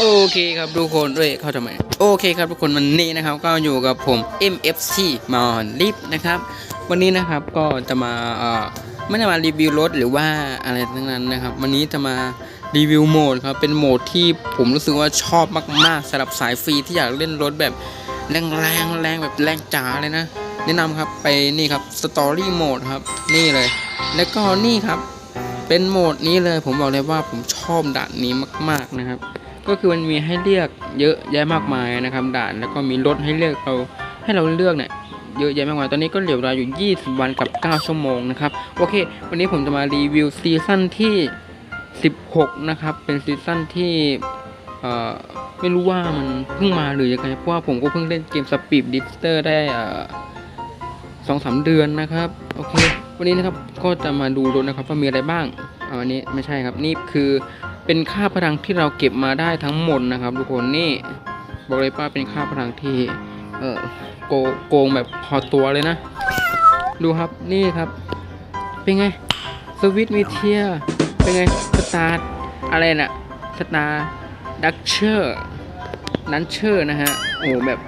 โอเคครับทุกคนเอ้ยเข้าทำไมโอเคครับทุกคนวันนี้นะครับก็อยู่กับผม MFC มอนลิฟนะครับ วันนี้นะครับก็จะมาเอ่อไม่ได้มารีวิวรถหรือว่าอะไรทั้งนั้นนะครับ วันนี้จะมารีวิวโหมดครับเป็นโหมดที่ผมรู้สึกว่าชอบมากๆสำหรับสายฟรีที่อยากเล่นรถแบบแรงแรงๆแรงแบบแรงจ๋าเลยนะ แนะนำครับไปนี่ครับสตอรี่โหมดครับนี่เลย แล้วก็นี่ครับเป็นโหมดนี้เลยผมบอกเลยว่าผมชอบด่านนี้มาก ๆนะครับ ก็คือมันมีให้เลือกเยอะแยะมากมายนะครับ ด่านแล้วก็มีรถให้เลือกเราให้เราเลือกเนี่ยเยอะแยะมากมายตอนนี้ก็เหลือเวลาอยู่ 20 วันกับ 9 ชั่วโมงนะครับ โอเค วันนี้ผมจะมารีวิวซีซั่นที่ 16 นะครับ เป็นซีซั่นที่เอ่อไม่รู้ว่ามันเพิ่งมาหรือยังไง เพราะว่าผมก็เพิ่งเล่นเกมสปีดดิสเตอร์ได้สองสามเดือนนะครับ โอเค วันนี้นะครับก็จะมาดูรถนะครับว่ามีอะไรบ้างอันนี้ไม่ใช่ครับ นี่คือ เป็นค่าพลังที่เราเก็บมาได้ทั้งหมดนะครับ ทุกคนนี่บอกเลยว่าเป็นค่าพลังที่เออโกโกงแบบพอตัวเลยนะ ดูครับนี่ครับ เป็นไงสวิตมีเทียเป็นไงสตาร์อะไรน่ะสตาร์ดักเชอร์นันเชอร์นะฮะโอ้แบบ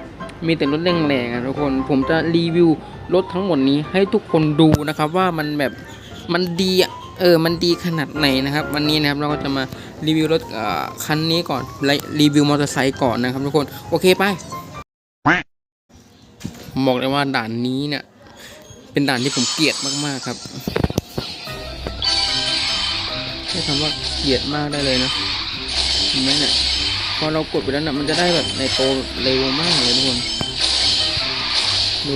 มีแต่รถแรงๆอะทุกคนผมจะรีวิวรถทั้งหมดนี้ให้ทุกคนดูนะครับว่ามันแบบมันดีอะ เออมันดีขนาดไหนนะครับ วันนี้นะครับเราก็จะมารีวิวรถคันนี้ก่อนรีวิวมอเตอร์ไซค์ก่อนนะครับทุกคนโอเคไปบอกเลยว่าด่านนี้เนี่ย เป็นด่านที่ผมเกลียดมากๆครับใช้คำว่าเกลียดมากได้เลยนะเห็นไหมเนี่ยพอเรากดไปแล้วนะมันจะได้แบบในโตเร็วมากเลยทุกคนดู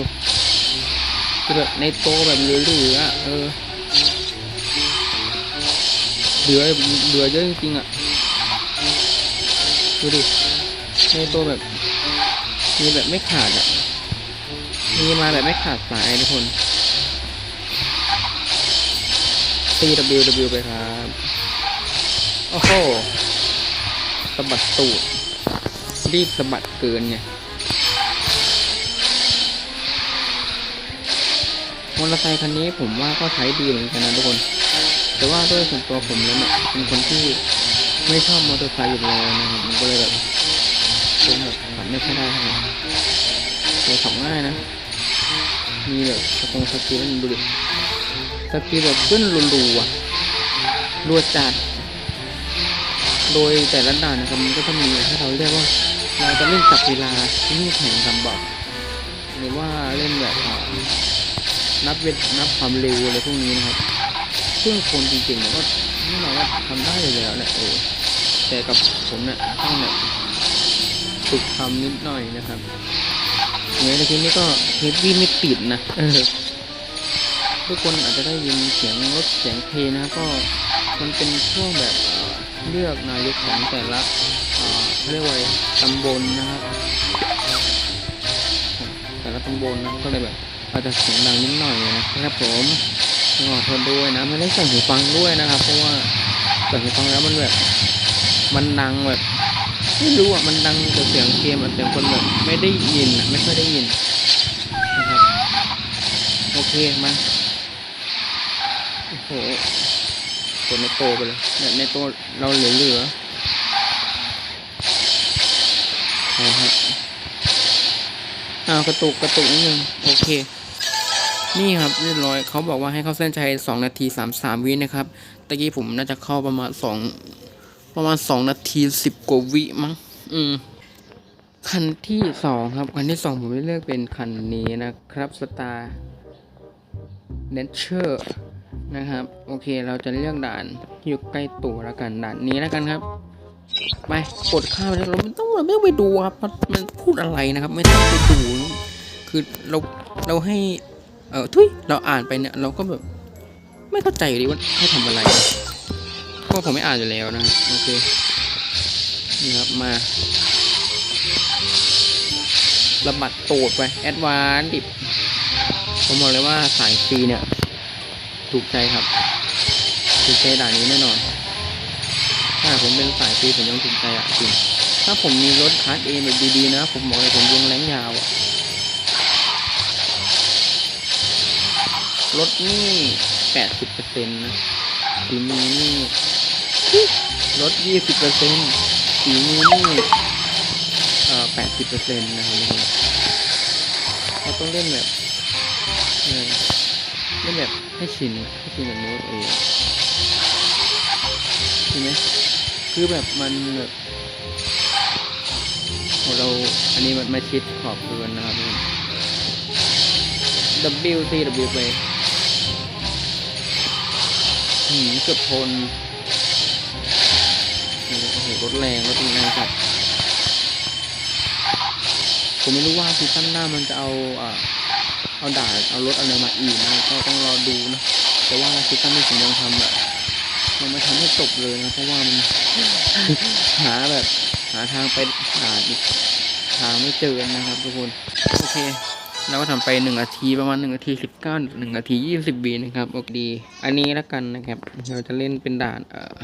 คือแบบในโตแบบเหลือๆอะเออ เหลือเหลือเยอะจริงๆอะ ดูดิในโตแบบ มีแบบไม่ขาดอะ มีมาแบบไม่ขาดสายทุกคน CWW ไปครับ โอ้โหสะบัดตูด รีบสะบัดเกินไงมอเตอร์ไซค์คันนี้ผมว่าก็ใช้ดีเหมือนกันนะทุกคน แต่ว่าด้วยส่วนตัวผมแล้วเนี่ยเป็นคนที่ไม่ชอบมอเตอร์ไซค์อยู่แล้วนะครับมันก็เลยแบบผมแบบขับไม่ค่อยได้เท่าไหร่แต่ขับง่ายนะ มีแบบสตรงสกีแล้วมันดูดิสกีแบบขึ้นรัวๆอะรัวจัดโดยแต่ละด่านนะครับมันก็จะมีให้เราเรียกว่า เราจะเล่นจับเวลาที่นี่แข่งกันบอกหรือว่าเล่นแบบนับเวทนับความเร็วอะไรพวกนี้นะครับ ซึ่งคนจริงๆเนี่ยก็แน่นอนว่าทำได้อยู่แล้วแหละเออแต่กับผมเนี่ยต้องแบบฝึกทำนิดหน่อยนะครับอย่างนี้ในคลิปนี้ก็เฮฟวี่ไม่ติดนะเออทุกคนอาจจะได้ยินเสียงรถเสียงเพลงนะครับก็มันเป็นช่วงแบบเลือกนายกของแต่ละเอ่อเขาเรียกว่าอตำบลนะครับ แต่ละตำบลนะก็เลยแบบอาจจะเสียงดังนิดหน่อยนะครับผม ขอโทษด้วยนะไม่ได้ใส่หูฟังด้วยนะครับ เพราะว่าใส่หูฟังแล้วมันแบบมันดังแบบไม่รู้อะมันดังแต่เสียงเกมอ่เสียงคนแบบไม่ได้ยินอะไม่ค่อยได้ยินนะครับโอเคมาโอ้โหกดในโตไปเลยเนี่ยในโตเราเหลือเหลือๆเอาครับอ้าวกระตุกกระตุกนิดนึงโอเค นี่ครับเรียบร้อยเขาบอกว่าให้เข้าเส้นชัย2นาที 33 วินะครับตะกี้ผมน่าจะเข้าประมาณ 2 ประมาณ 2 นาที 10 กว่าวิมั้งอืมคันที่ 2 ครับ คันที่ 2 ผมได้เลือกเป็นคันนี้นะครับสตาร์เนเชอร์นะครับ โอเคเราจะเลือกด่านอยู่ใกล้ตัวแล้วกันด่านนี้แล้วกันครับ ไปกดข้ามเราไม่ต้องเราไม่ต้องไปดูครับมันพูดอะไรนะครับ ไม่ต้องไปดู คือเราเราให้ เออทุยเราอ่านไปเนี่ยเราก็แบบ ไม่เข้าใจอยู่ดีว่าให้ทำอะไรเพราะผมไม่อ่านอยู่แล้วนะโอเคนี่ครับมาระบัดโตดไปแอดวานดิบผมบอกเลยว่าสายฟรีเนี่ย ถูกใจครับ ถูกใจด่านนี้แน่นอน ถ้าผมเป็นสายฟรีผมยังถูกใจอะจริงถ้าผมมีรถคาร์ดเอแบบดีๆนะ ผมบอกเลยผมวงแรงยาวอะ รถนี่แปดสิบเปอร์เซ็นต์นะทีนี้นี่รถยี่สิบเปอร์เซ็นต์ฝีมือนี่เอ่อแปดสิบเปอร์เซ็นต์นะครับเราต้องเล่นแบบเล่นแบบให้ชินให้ชินกับโน้ตเองใช่ไหมคือแบบมันแบบเราอันนี้มันไม่ชิดขอบเกินนะครับ W C W ไป หืมเกือบชนโอ้โหรถแรงรถแรงจัดผมไม่รู้ว่าซีซั่นหน้ามันจะเอาอ่าเอาด่าเอารถอะไรมาอีกนะก็ต้องรอดูนะแต่ว่าซีซั่นที่ผมยังทำแบบมันไม่ทำให้จบเลยนะเพราะว่ามันหาแบบหาทางไปด่าอีกทางไม่เจอนะครับทุกคน โอเค เราก็ทำไปหนึ่งนาทีประมาณหนึ่งนาทีสิบเก้าหนึ่งนาทียี่สิบบีนะครับโอเคดี อันนี้แล้วกันนะครับ เราจะเล่นเป็นด่านเอ่อ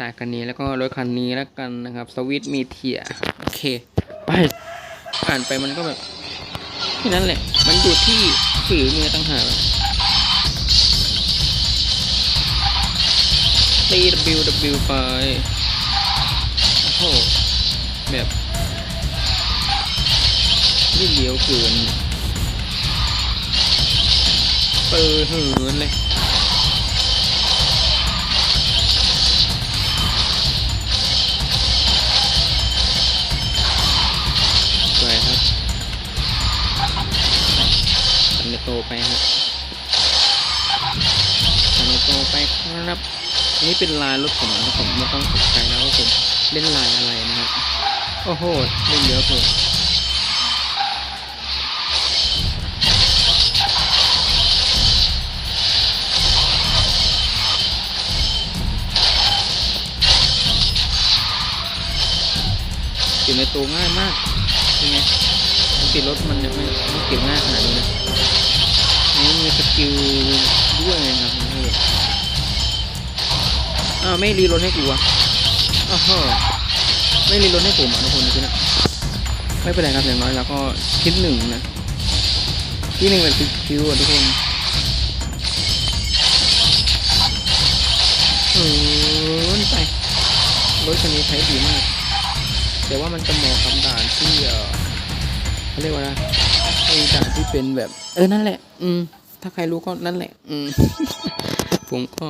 ด่านคันนี้แล้วก็รถคันนี้แล้วกันนะครับ สวิตมีเทียโอเค ไปอ่านไปมันก็แบบแค่นั้นแหละ มันอยู่ที่ฝีมือต่างหากตี W W ไปโอ้โหแบบนี่เลี้ยวเกิน ปิดหินเลยสวยครับทำในโตไปครับทำในโตไปครับอันนี้เป็นลายรถผมนะครับผมไม่ต้องตกใจนะว่าผมเล่นลายอะไรนะครับ โอ้โหเล่นเยอะเกิน เก็บในตัวง่ายมากเป็นไงปกติรถมันไม่ไม่เก็บง่ายขนาดนี้นะนี่มีสกิลด้วยนะครับอออ้าวไม่รีโหลดให้กูวะอ้าวเหรอไม่รีโหลดให้ผมอะทุกคนนะไม่เป็นไรครับอย่างน้อยเราก็คิดหนึ่งนะที่หนึ่งเป็นสกิลอะทุกคนเออไปรถคันนี้ใช้ดีมาก แต่ว่ามันจะเหมาะกับด่านที่เออเขาเรียกว่าอะไรไอ้ด่านที่เป็นแบบ เออนั่นแหละ อืม ถ้าใครรู้ก็นั่นแหละ อืม ผมก็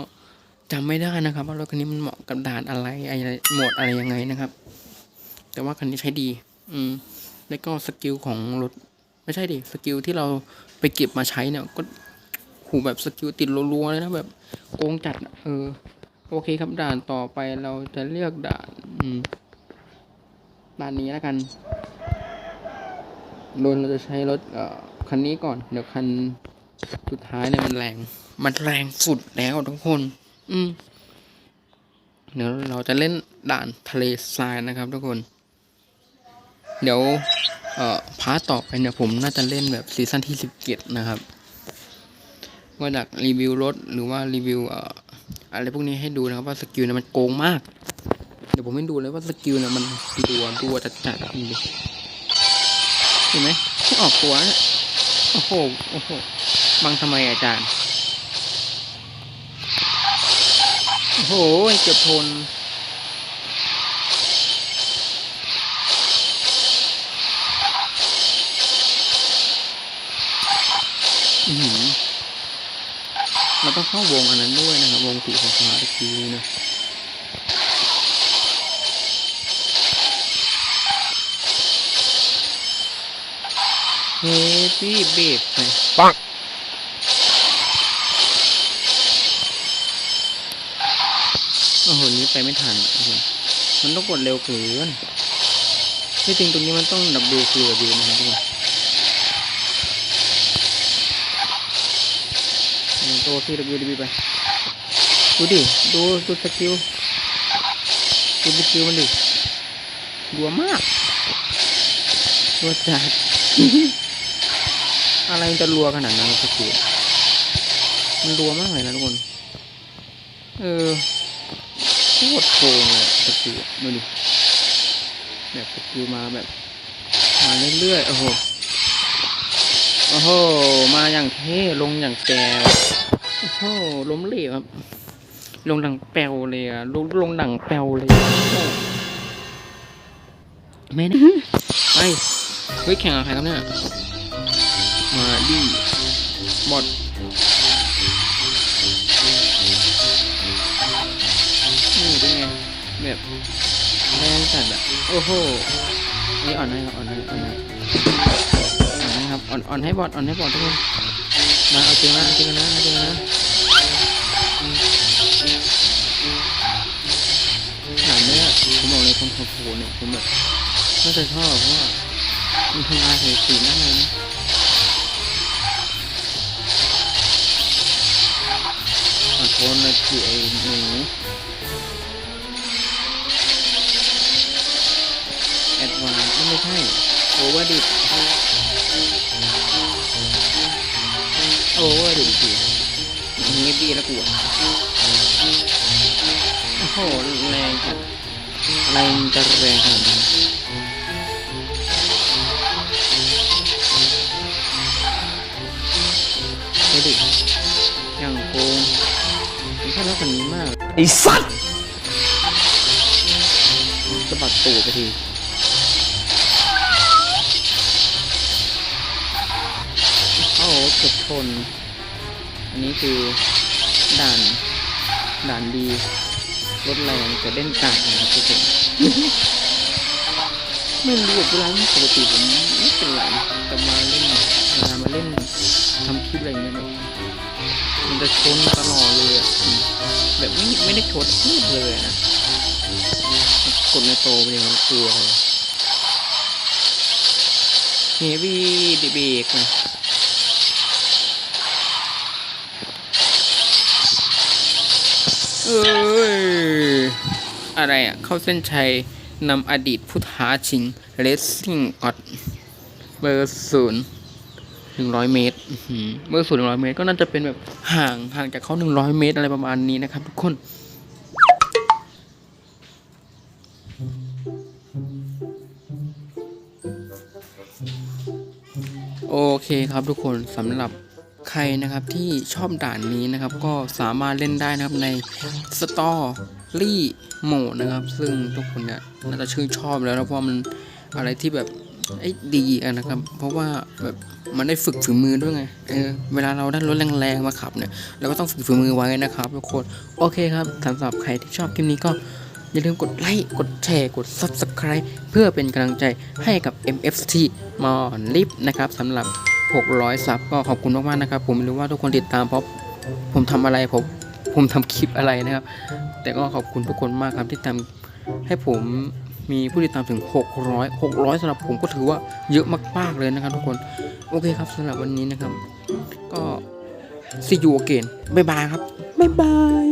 จำไม่ได้นะครับ ว่ารถคันนี้มันเหมาะกับด่านอะไรอะไรโหมดอะไรยังไงนะครับ แต่ว่าคันนี้ใช้ดี อืม แล้วก็สกิลของรถไม่ใช่ดิสกิลที่เราไปเก็บมาใช้เนี่ยก็หูแบบสกิลติดรัวๆเลยนะแบบโกงจัดเออ โอเคครับด่านต่อไปเราจะเลือกด่าน อืม ด่านนี้แล้วกันโดนเราจะใช้รถเอ่อคันนี้ก่อน เดี๋ยวคันสุดท้ายเนี่ยมันแรง มันแรงสุดแล้วทุกคน อืมเดี๋ยวเราจะเล่นด่านทะเลทรายนะครับ ทุกคน เดี๋ยว เอ่อพาร์ตต่อไปเนี่ยผมน่าจะเล่นแบบซีซั่นที่สิบเจ็ดนะครับว่าจากรีวิวรถหรือว่ารีวิวเอ่ออะไรพวกนี้ให้ดูนะครับว่าสกิลเนี่ยมันโกงมาก เดี๋ยวผมให้ดูเลยว่าสกิลเนี่ยมันดัวดัวจัดจัดดูดิเห็นไหมที่ออกตัวเนี่ยโอ้โหโอ้โหบังทำไมอาจารย์ โอ้โหเกือบทนอือหือเราต้องเข้าวงอันนั้นด้วยนะครับ วงสีฟ้าๆตะกี้นะ นี่เบรกไปปังโอ้โหนี้ไปไม่ทันโอ้โหมันต้องกดเร็วเกินที่จริงตรงนี้มันต้องดับดูคือ W นะครับทุกคนเอาตัวที่ W W ไปดูดิดูดูสกิลดูสกิลมันดิดัวมากดัวจัด อะไรมันจะรัวขนาดนั้นสกิลมันรัวมากเลยนะทุกคน เออโคตรโกงเลยอะสกิลอะดูดิแบบสกิลมาแบบ มาเรื่อยๆ โอ้โห โอ้โห มาอย่างเท่ลงอย่างแกโอ้โห ล้มเหลวครับ ลงดังแปลวเลยอะลงลงดังแปลวเลยโอ้โหไม่นะไปเฮ้ยแข่งกับใครครับเนี่ย มาดิหมดนี่เป็นไงแบบแรงจัดอะโอ้โหนี่อ่อนให้ครับอ่อนให้อ่อนให้อ่อนให้ครับอ่อนอ่อนให้บอดอ่อนให้บอดทุกคนมาเอาจริงนะเอาจริงนะเอาจริงนะหนังเนี่ยผมบอกเลยคนโหดๆเนี่ยผมแบบไม่เคยชอบเพราะว่ามันทำลายสถิติมากเลยนะ ขอโทษนะคือไอ้หนูแอดวานไม่ใช่โอเวอร์ดิบโอเวอร์ดิบสิมีบีแล้วกูอะโอ้โหแรงจัดอะไรมันจะแรงขนาดนั้ ผมชอบรถคันนี้มากไอ้สัตว์สะบัดตูดไปทีโอ้โหเกือบชนอันนี้คือด่านด่านดีรถแรงแต่เล่นกากนะครับทุกคนไม่รู้ว่าเวลาปกติผมไม่เป็นไรแต่มาเล่นเวลามาเล่นทำคลิปอะไรเงี้ยแบบมัน จะชนตลอดเลยอะแบบไม่ไม่ได้กดพูดเลยนะกดในโตไปเลยกลัวเลยเฮวี่ดิเบกนะเอ้ยอะไรอะ เข้าเส้นชัยนำอดีตผู้ท้าชิงเลสซิ่งออดเบอร์ศูนย์ หนึ่งร้อยเมตรอื้อหือเบอร์ศูนย์หนึ่งร้อยเมตรก็น่าจะเป็นแบบห่างห่างจากเขาหนึ่งร้อยเมตรอะไรประมาณนี้นะครับ ทุกคนโอเคครับทุกคนสำหรับใครนะครับที่ชอบด่านนี้นะครับก็สามารถเล่นได้นะครับในสตอรี่โหมดนะครับ ซึ่งทุกคนเนี่ยน่าจะชื่นชอบแล้วนะเพราะมันอะไรที่แบบ ไอ้ดีอะนะครับ เพราะว่าแบบมันได้ฝึกฝีมือด้วยไงเออเวลาเราได้รถแรงๆมาขับเนี่ยเราก็ต้องฝึกฝีมือไว้นะครับทุกคนโอเคครับสำหรับใครที่ชอบคลิปนี้ก็อย่าลืมกดไลค์กดแชร์กด Subscribe เพื่อเป็นกำลังใจให้กับ MFT มอนลิฟนะครับสำหรับ 600 ซับก็ขอบคุณมากๆนะครับ ผมไม่รู้ว่าทุกคนติดตามเพราะผมทำอะไรผมผมทำคลิปอะไรนะครับ แต่ก็ขอบคุณทุกคนมากครับที่ทำให้ผม มีผู้ติดตามถึง 600 600สำหรับผมก็ถือว่าเยอะมากๆเลยนะครับทุกคน โอเคครับสำหรับวันนี้นะครับ ก็ see you again บ๊ายบายครับบ๊ายบาย